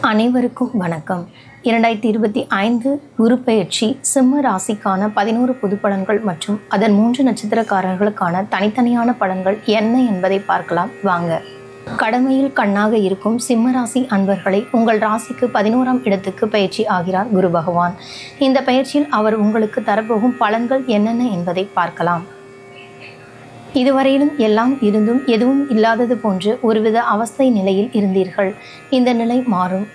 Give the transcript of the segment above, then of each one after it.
அனைவருக்கும் வணக்கம். இரண்டாயிரத்தி இருபத்தி ஐந்து குரு பெயர்ச்சி சிம்ம ராசிக்கான பதினோரு பொது பலன்கள் மற்றும் அதன் மூன்று நட்சத்திரக்காரர்களுக்கான தனித்தனியான பலன்கள் என்ன என்பதை பார்க்கலாம். வாங்க. கடமையில் கண்ணாக இருக்கும் சிம்ம ராசி அன்பர்களை உங்கள் ராசிக்கு பதினோராம் இடத்துக்கு பயிற்சி ஆகிறார் குரு பகவான். இந்த பயிற்சியில் அவர் உங்களுக்கு தரப்போகும் பலன்கள் என்னென்ன என்பதை பார்க்கலாம். இதுவரையிலும் எல்லாம் இருந்தும் எதுவும் இல்லாதது போன்று ஒருவித அவஸ்தை நிலையில் இருந்தீர்கள். இந்த நிலை மாறும்.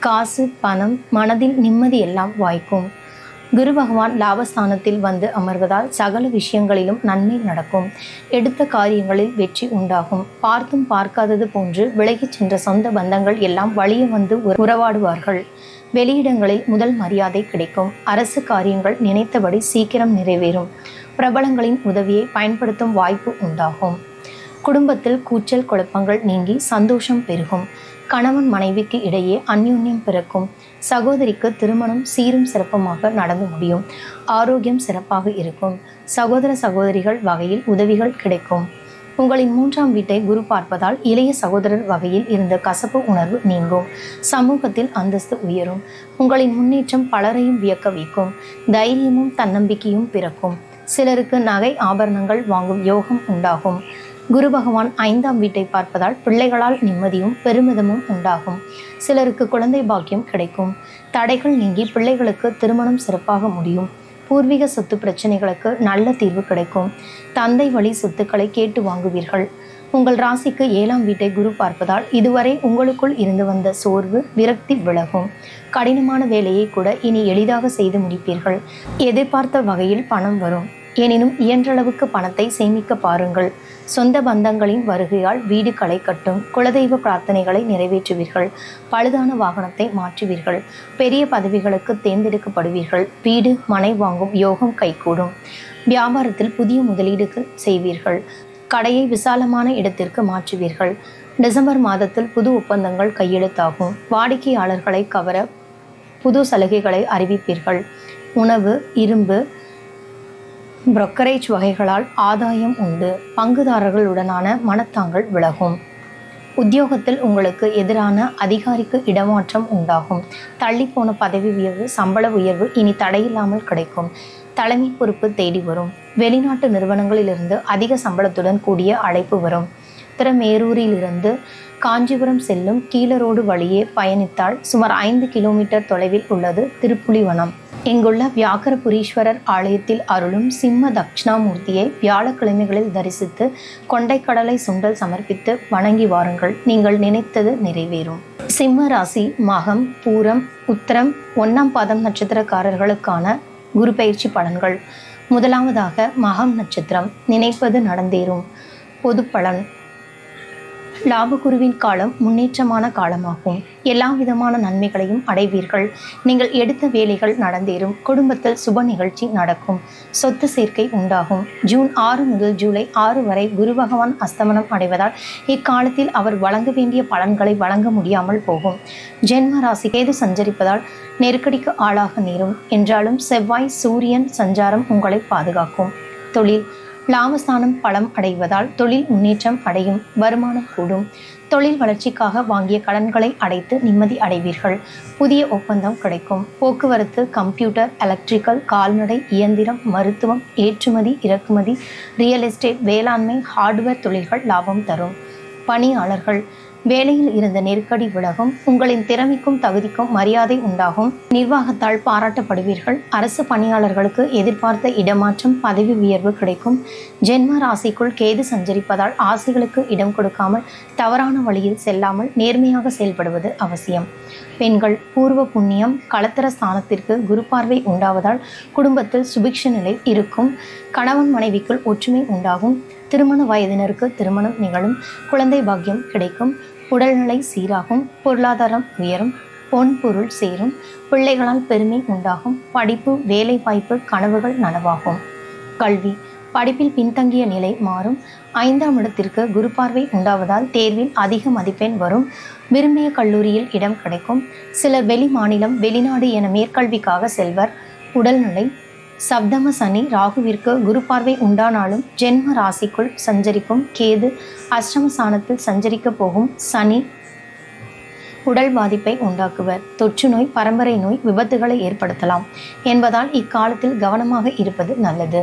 காசு பணம் மனதில் நிம்மதி எல்லாம் வாய்க்கும். குரு பகவான் லாபஸ்தானத்தில் வந்து அமர்வதால் சகல விஷயங்களிலும் நன்மை நடக்கும். எடுத்த காரியங்களில் வெற்றி உண்டாகும். பார்த்தும் பார்க்காதது போன்று விலகிச் சென்ற சொந்த பந்தங்கள் எல்லாம் வழிய வந்து உறவாடுவார்கள். வெளியிடங்களில் முதல் மரியாதை கிடைக்கும். அரசு காரியங்கள் நினைத்தபடி சீக்கிரம் நிறைவேறும். பிரபலங்களின் உதவியை பயன்படுத்தும் வாய்ப்பு உண்டாகும். குடும்பத்தில் கூச்சல் குழப்பங்கள் நீங்கி சந்தோஷம் பெருகும். கணவன் மனைவிக்கு இடையே அந்யோன்யம் பிறக்கும். சகோதரிக்கு திருமணம் சீரும் சிறப்புமாக நடந்து முடியும். ஆரோக்கியம் சிறப்பாக இருக்கும். சகோதர சகோதரிகள் வகையில் உதவிகள் கிடைக்கும். உங்களின் மூன்றாம் வீட்டை குரு பார்ப்பதால் இளைய சகோதரர் வகையில் இருந்த கசப்பு உணர்வு நீங்கும். சமூகத்தில் அந்தஸ்து உயரும். உங்களின் முன்னேற்றம் பலரையும் வியக்க வைக்கும். தைரியமும் தன்னம்பிக்கையும் பிறக்கும். சிலருக்கு நகை ஆபரணங்கள் வாங்கும் யோகம் உண்டாகும். குரு பகவான் ஐந்தாம் வீட்டை பார்ப்பதால் பிள்ளைகளால் நிம்மதியும் பெருமிதமும் உண்டாகும். சிலருக்கு குழந்தை பாக்கியம் கிடைக்கும். தடைகள் நீங்கி பிள்ளைகளுக்கு திருமணம் சிறப்பாக முடியும். பூர்வீக சொத்து பிரச்சனைகளுக்கு நல்ல தீர்வு கிடைக்கும். தந்தை வழி சொத்துக்களை கேட்டு வாங்குவீர்கள். உங்கள் ராசிக்கு ஏழாம் வீட்டை குரு பார்ப்பதால் இதுவரை உங்களுக்குள் இருந்து வந்த சோர்வு விரக்தி விலகும். கடினமான வேலையை கூட இனி எளிதாக செய்து முடிப்பீர்கள். எதிர்பார்த்த வகையில் பணம் வரும். எனினும் இயன்றளவுக்கு பணத்தை சேமிக்க பாருங்கள். சொந்த பந்தங்களின் வருகையால் வீடு களை கட்டும். குலதெய்வ பிரார்த்தனைகளை நிறைவேற்றுவீர்கள். பழுதான வாகனத்தை மாற்றுவீர்கள். பெரிய பதவிகளுக்கு தேர்ந்தெடுக்கப்படுவீர்கள். வீடு மனை வாங்கும் யோகம் கைகூடும். வியாபாரத்தில் புதிய முதலீடுகள் செய்வீர்கள். கடையை விசாலமான இடத்திற்கு மாற்றுவீர்கள். டிசம்பர் மாதத்தில் புது ஒப்பந்தங்கள் கையெழுத்தாகும். வாடிக்கையாளர்களை கவர புது சலுகைகளை அறிவிப்பீர்கள். உணவு இரும்பு புரோக்கரேஜ் வகைகளால் ஆதாயம் உண்டு. பங்குதாரர்களுடனான மனத்தாங்கள் விலகும். உத்தியோகத்தில் உங்களுக்கு எதிரான அதிகாரிக்கு இடமாற்றம் உண்டாகும். தள்ளிப்போன பதவி உயர்வு சம்பள உயர்வு இனி தடையில்லாமல் கிடைக்கும். தலைமை பொறுப்பு தேடி வரும். வெளிநாட்டு நிறுவனங்களிலிருந்து அதிக சம்பளத்துடன் கூடிய அழைப்பு வரும். திறமேரூரிலிருந்து காஞ்சிபுரம் செல்லும் கீழரோடு வழியே பயணித்தால் சுமார் ஐந்து கிலோமீட்டர் தொலைவில் உள்ளது திருப்புலிவனம். இங்குள்ள வியாகரபுரீஸ்வரர் ஆலயத்தில் அருளும் சிம்ம தட்சிணாமூர்த்தியை வியாழக்கிழமைகளில் தரிசித்து கொண்டைக்கடலை சுண்டல் சமர்ப்பித்து வணங்கி வாருங்கள். நீங்கள் நினைத்தது நிறைவேறும். சிம்ம ராசி மகம் பூரம் உத்தரம் ஒன்னாம் பாதம் நட்சத்திரக்காரர்களுக்கான குரு பயிற்சி பலன்கள். முதலாவதாக மகம் நட்சத்திரம். நினைப்பது நடந்தேறும். பொது பலன். லாபகுருவின் காலம் முன்னேற்றமான காலமாகும். எல்லா விதமான நன்மைகளையும் அடைவீர்கள். நீங்கள் எடுத்த வேலைகள் நடந்தேறும். குடும்பத்தில் சுப நிகழ்ச்சி நடக்கும். சொத்து சேர்க்கை உண்டாகும். ஜூன் ஆறு முதல் ஜூலை ஆறு வரை குரு பகவான் அஸ்தமனம் அடைவதால் இக்காலத்தில் அவர் வழங்க வேண்டிய பலன்களை வழங்க முடியாமல் போகும். ஜென்ம ராசி கேது சஞ்சரிப்பதால் நெருக்கடிக்கு ஆளாக நேரும். என்றாலும் செவ்வாய் சூரியன் சஞ்சாரம் உங்களை பாதுகாக்கும். தொழில் லாபஸ்தானம் பலம் அடைவதால் தொழில் முன்னேற்றம் அடையும் வருமானம் கூடும். தொழில் வளர்ச்சிக்காக வாங்கிய கடன்களை அடைத்து நிம்மதி அடைவீர்கள். புதிய ஒப்பந்தம் கிடைக்கும். போக்குவரத்து கம்ப்யூட்டர் எலக்ட்ரிக்கல் கால்நடை இயந்திரம் மருத்துவம் ஏற்றுமதி இறக்குமதி ரியல் எஸ்டேட் வேளாண்மை ஹார்ட்வேர் தொழில்கள் லாபம் தரும். பணியாளர்கள் வேலையில் இருந்த நெருக்கடி விலகும் உங்களின் திறமைக்கும் தகுதிக்கும் மரியாதை உண்டாகும். நிர்வாகத்தால் பாராட்டப்படுவீர்கள். அரசு பணியாளர்களுக்கு எதிர்பார்த்த இடமாற்றம் பதவி உயர்வு கிடைக்கும். ஜென்ம ராசிக்குள் கேது சஞ்சரிப்பதால் ஆசைகளுக்கு இடம் கொடுக்காமல் தவறான வழியில் செல்லாமல் நேர்மையாக செயல்படுவது அவசியம். பெண்கள் பூர்வ புண்ணியம் களத்திர ஸ்தானத்திற்கு குரு பார்வை உண்டாவதால் குடும்பத்தில் சுபிக்ஷ நிலை இருக்கும். கணவன் மனைவிக்குள் ஒற்றுமை உண்டாகும். திருமண வயதினருக்கு திருமணம் நிகழும் குழந்தை பாக்கியம் கிடைக்கும் உடல்நிலை சீராகும் பொருளாதாரம் உயரும் பொன் பொருள் சேரும் பிள்ளைகளால் பெருமை உண்டாகும் படிப்பு வேலை வாய்ப்பு கனவுகள் நனவாகும். கல்வி படிப்பில் பின்தங்கிய நிலை மாறும். ஐந்தாம் இடத்திற்கு குரு பார்வை உண்டாவதால் தேர்வில் அதிக மதிப்பெண் வரும். விரும்பிய கல்லூரியில் இடம் கிடைக்கும். சிலர் வெளி மாநிலம் வெளிநாடு என மேற்கல்விக்காக செல்வர். உடல்நிலை சப்தம சனி ராகுவிற்கு குரு பார்வை உண்டானாலும் ஜென்ம ராசிக்குள் சஞ்சரிக்கும் கேது அஷ்டம சாணத்தில் சஞ்சரிக்க போகும் சனி உடல் பாதிப்பை உண்டாக்குவர். தொற்று நோய் பரம்பரை நோய் விபத்துகளை ஏற்படுத்தலாம் என்பதால் இக்காலத்தில் கவனமாக இருப்பது நல்லது.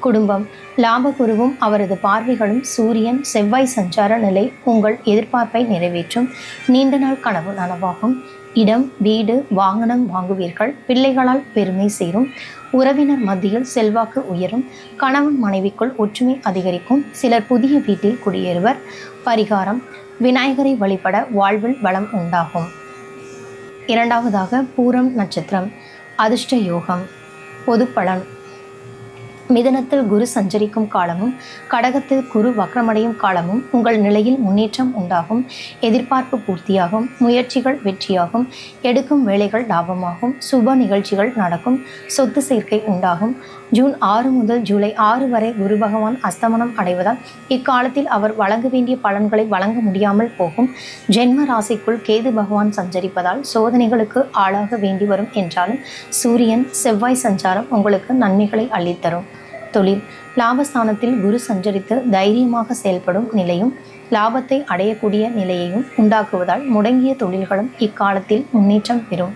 குடும்பம். லாபகுருவும் அவரது பார்வைகளும் சூரியன் செவ்வாய் சஞ்சார நிலை உங்கள் எதிர்பார்ப்பை நிறைவேற்றும். நீண்ட நாள் கனவு நனவாகும். இடம் வீடு வாகனம் வாங்குவீர்கள். பிள்ளைகளால் பெருமை சேரும். உறவினர் மத்தியில் செல்வாக்கு உயரும். கணவன் மனைவிக்குள் ஒற்றுமை அதிகரிக்கும். சிலர் புதிய வீட்டில் குடியேறுவர். பரிகாரம் விநாயகரை வழிபட வாழ்வில் வளம் உண்டாகும். இரண்டாவதாக பூரம் நட்சத்திரம். அதிர்ஷ்ட யோகம். பொதுப்பலன். மிதனத்தில் குரு சஞ்சரிக்கும் காலமும் கடகத்தில் குரு வக்ரமடையும் காலமும் உங்கள் நிலையில் முன்னேற்றம் உண்டாகும் எதிர்பார்ப்பு பூர்த்தியாகும் முயற்சிகள் வெற்றியாகும் எடுக்கும் வேலைகள் லாபமாகும் சுப நிகழ்ச்சிகள் நடக்கும் சொத்து சேர்க்கை உண்டாகும். ஜூன் ஆறு முதல் ஜூலை ஆறு வரை குரு பகவான் அஸ்தமனம் அடைவதால் இக்காலத்தில் அவர் வழங்க வேண்டிய பலன்களை வழங்க முடியாமல் போகும். ஜென்ம ராசிக்குள் கேது பகவான் சஞ்சரிப்பதால் சோதனைகளுக்கு ஆளாக வேண்டி வரும் என்றாலும் சூரியன் செவ்வாய் சஞ்சாரம் உங்களுக்கு நன்மைகளை அள்ளித்தரும். தொழில் லாபஸ்தானத்தில் குரு சஞ்சரித்து தைரியமாக செயல்படும் நிலையும் லாபத்தை அடையக்கூடிய நிலையையும் உண்டாக்குவதால் முடங்கிய தொழில்களும் இக்காலத்தில் முன்னேற்றம் பெறும்.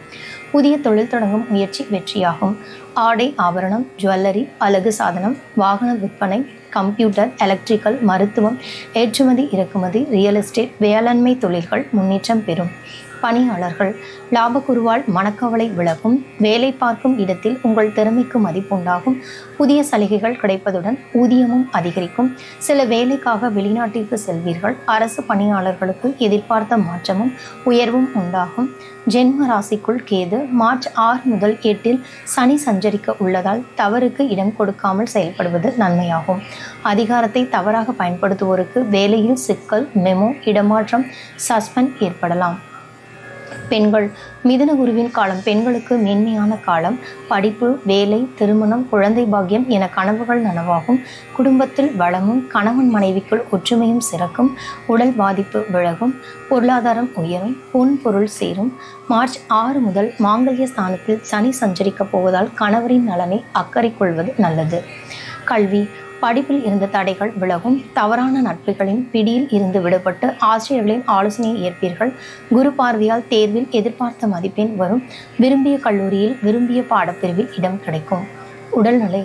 புதிய தொழில் தொடங்கும் முயற்சி வெற்றியாகும். ஆடை ஆபரணம் ஜுவல்லரி அழகு சாதனம் வாகன விற்பனை கம்ப்யூட்டர் எலக்ட்ரிக்கல் மருத்துவம் ஏற்றுமதி இறக்குமதி ரியல் எஸ்டேட் வேளாண்மை தொழில்கள் முன்னேற்றம் பெறும். பணியாளர்கள் லாபக்குருவால் மனக்கவலை விலகும் வேலை பார்க்கும் இடத்தில் உங்கள் திறமைக்கு மதிப்புண்டாகும். புதிய சலுகைகள் கிடைப்பதுடன் ஊதியமும் அதிகரிக்கும். சில வேலைக்காக வெளிநாட்டிற்கு செல்வீர்கள். அரசு பணியாளர்களுக்கு எதிர்பார்த்த மாற்றமும் உயர்வும் உண்டாகும். ஜென்ம ராசிக்குள் கேது மார்ச் ஆறு முதல் எட்டில் சனி சஞ்சரிக்க உள்ளதால் தவறுக்கு இடம் கொடுக்காமல் செயல்படுவது நன்மையாகும். அதிகாரத்தை தவறாக பயன்படுத்துவோருக்கு வேலையில் சிக்கல் மெமோ இடமாற்றம் சஸ்பெண்ட் ஏற்படலாம். பெண்கள். மிதுன குருவின் காலம் பெண்களுக்கு மேன்மையான காலம். படிப்பு வேலை திருமணம் குழந்தை பாக்கியம் என கனவுகள் நனவாகும். குடும்பத்தில் வளமும் கணவன் மனைவிக்குள் ஒற்றுமையும் சிறக்கும். உடல் பாதிப்பு விலகும். பொருளாதாரம் உயரும். பொன் பொருள் சேரும். மார்ச் ஆறு முதல் மாங்கல்ய ஸ்தானத்தில் சனி சஞ்சரிக்கப் போவதால் கணவரின் நலனை அக்கறை கொள்வது நல்லது. கல்வி படிப்பில் இருந்த தடைகள் விலகும். தவறான நட்புகளின் பிடியில் இருந்து விடுபட்டு ஆசிரியர்களின் ஆலோசனையை ஏற்பீர்கள். குரு பார்வையால் தேர்வில் எதிர்பார்த்த மதிப்பெண் வரும். விரும்பிய கல்லூரியில் விரும்பிய பாடப்பிரிவில் இடம் கிடைக்கும். உடல்நிலை.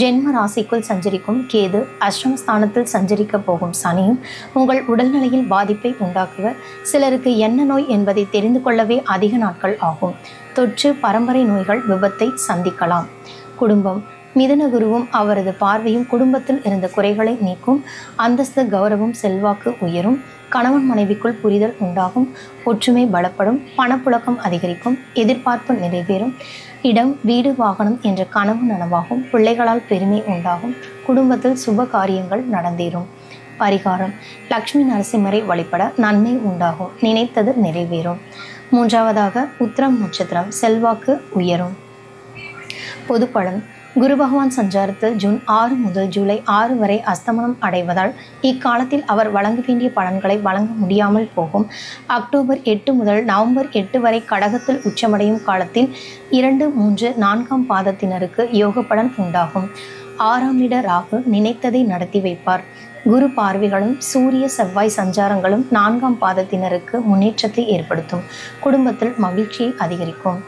ஜென்ம ராசிக்குள் சஞ்சரிக்கும் கேது அஷ்டமஸ்தானத்தில் சஞ்சரிக்க போகும் சனியும் உங்கள் உடல்நிலையில் பாதிப்பை உண்டாக்குவர் சிலருக்கு என்ன நோய் என்பதை தெரிந்து கொள்ளவே அதிக நாட்கள் ஆகும். தொற்று பரம்பரை நோய்கள் விபத்தை சந்திக்கலாம். குடும்பம். மிதனகுருவும் அவரது பார்வையும் குடும்பத்தில் இருந்த குறைகளை நீக்கும் அந்தஸ்து கௌரவம் செல்வாக்கு உயரும் கணவன் மனைவிக்குள் புரிதல் உண்டாகும் ஒற்றுமை பலப்படும் பணப்புழக்கம் அதிகரிக்கும் எதிர்பார்ப்பு நிறைவேறும் இடம் வீடு வாகனம் என்ற கனவு நனவாகும் பிள்ளைகளால் பெருமை உண்டாகும் குடும்பத்தில் சுப காரியங்கள் நடந்தேறும். பரிகாரம் லக்ஷ்மி நரசிம்மரை வழிபட நன்மை உண்டாகும் நினைத்தது நிறைவேறும். மூன்றாவதாக உத்திரம் நட்சத்திரம் செல்வாக்கு உயரும். பொதுப்பலன் குரு பகவான் சஞ்சாரத்தில் ஜூன் ஆறு முதல் ஜூலை ஆறு வரை அஸ்தமனம் அடைவதால் இக்காலத்தில் அவர் வழங்க வேண்டிய பலன்களை வழங்க முடியாமல் போகும். அக்டோபர் எட்டு முதல் நவம்பர் எட்டு வரை கடகத்தில் உச்சமடையும் காலத்தில் இரண்டு மூன்று நான்காம் பாதத்தினருக்கு யோக பலன் உண்டாகும். ஆறாம் இட ராகு நினைத்ததை நடத்தி வைப்பார். குரு பார்வைகளும் சூரிய செவ்வாய் சஞ்சாரங்களும் நான்காம் பாதத்தினருக்கு முன்னேற்றத்தை ஏற்படுத்தும். குடும்பத்தில் மகிழ்ச்சியை அதிகரிக்கும்.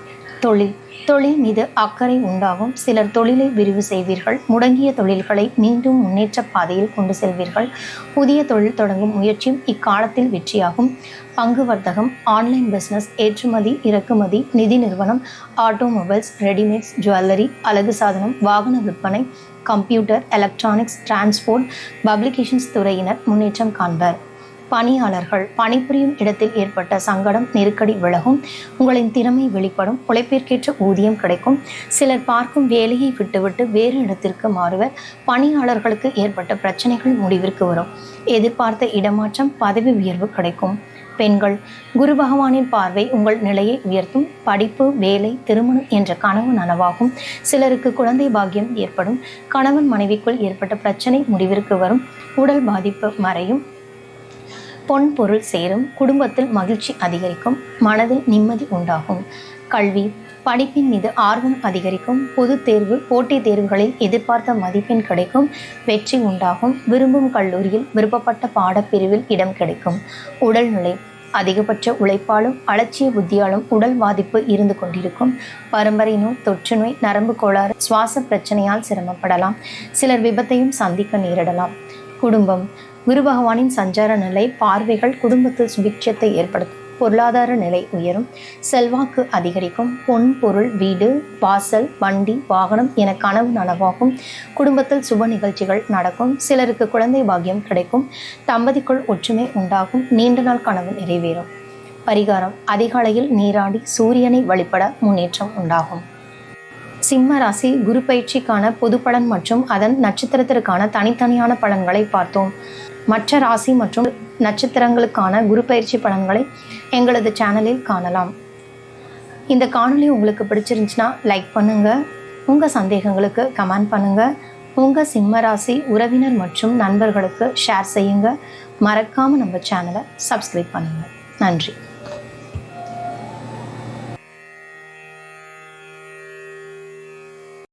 தொழில். தொழில் மீது அக்கறை உண்டாகும். சிலர் தொழிலை விரிவு செய்வீர்கள். முடங்கிய தொழில்களை மீண்டும் முன்னேற்ற பாதையில் கொண்டு செல்வீர்கள். புதிய தொழில் தொடங்கும் முயற்சியும் இக்காலத்தில் வெற்றியாகும். பங்கு வர்த்தகம் ஆன்லைன் பிஸ்னஸ் ஏற்றுமதி இறக்குமதி நிதி நிறுவனம் ஆட்டோமொபைல்ஸ் ரெடிமேட்ஸ் ஜுவல்லரி அழகு சாதனம் வாகன விற்பனை கம்ப்யூட்டர் எலக்ட்ரானிக்ஸ் டிரான்ஸ்போர்ட் பப்ளிகேஷன்ஸ் துறையினர் முன்னேற்றம் காண்பர். பணியாளர்கள் பணிபுரியும் இடத்தில் ஏற்பட்ட சங்கடம் நெருக்கடி விலகும். உங்களின் திறமை வெளிப்படும். உழைப்பிற்கேற்ற ஊதியம் கிடைக்கும். சிலர் பார்க்கும் வேலையை விட்டுவிட்டு வேறு இடத்திற்கு மாறுவர். பணியாளர்களுக்கு ஏற்பட்ட பிரச்சனைகள் முடிவிற்கு வரும். எதிர்பார்த்த இடமாற்றம் பதவி உயர்வு கிடைக்கும். பெண்கள் குரு பகவானின் பார்வை உங்கள் நிலையை உயர்த்தும். படிப்பு வேலை திருமணம் என்ற கனவு நனவாகும். சிலருக்கு குழந்தை பாக்கியம் ஏற்படும். கணவன் மனைவிக்குள் ஏற்பட்ட பிரச்சனை முடிவிற்கு வரும். உடல் பாதிப்பு மறையும். பொன் பொருள் சேரும் குடும்பத்தில் மகிழ்ச்சி அதிகரிக்கும் மனதில் நிம்மதி உண்டாகும். கல்வி படிப்பின் மீது ஆர்வம் அதிகரிக்கும் பொது தேர்வு போட்டித் தேர்வுகளில் எதிர்பார்த்த மதிப்பெண் கிடைக்கும் வெற்றி உண்டாகும் விரும்பும் கல்லூரியில் விருப்பப்பட்ட பாடப்பிரிவில் இடம் கிடைக்கும். உடல்நிலை அதிகபட்ச உழைப்பாலும் அலட்சிய புத்தியாலும் உடல் பாதிப்பு இருந்து கொண்டிருக்கும். பரம்பரை நோய் தொற்று நோய் நரம்பு கோளாறு சுவாச பிரச்சனையால் சிரமப்படலாம். சிலர் விபத்தையும் சந்திக்க நேரிடலாம். குடும்பம் குரு பகவானின் சஞ்சார நிலை பார்வைகள் குடும்பத்தில் சுபிட்சத்தை ஏற்படுத்தும். பொருளாதார நிலை உயரும். செல்வாக்கு அதிகரிக்கும். பொன் பொருள் வீடு வாசல் வண்டி வாகனம் என கனவு நனவாகும். குடும்பத்தில் சுப நிகழ்ச்சிகள் நடக்கும். சிலருக்கு குழந்தை பாக்கியம் கிடைக்கும். தம்பதிக்குள் ஒற்றுமை உண்டாகும். நீண்ட நாள் கனவு நிறைவேறும். பரிகாரம். அதிகாலையில் நீராடி சூரியனை வழிபட முன்னேற்றம் உண்டாகும். சிம்ம ராசி. குரு பயிற்சிக்கான பொது பலன் மற்றும் அதன் நட்சத்திரத்திற்கான தனித்தனியான பலன்களை பார்த்தோம். மற்ற ராசி மற்றும் நட்சத்திரங்களுக்கான குரு பயிற்சி பலன்களை எங்களது சேனலில் காணலாம். இந்த காணொளி உங்களுக்கு பிடிச்சிருந்துச்சுன்னா லைக் பண்ணுங்கள் உங்கள் சந்தேகங்களுக்கு கமெண்ட் பண்ணுங்கள் உங்கள் சிம்ம ராசி உறவினர் மற்றும் நண்பர்களுக்கு ஷேர் செய்யுங்க. மறக்காமல் நம்ம சேனலை சப்ஸ்கிரைப் பண்ணுங்கள் நன்றி.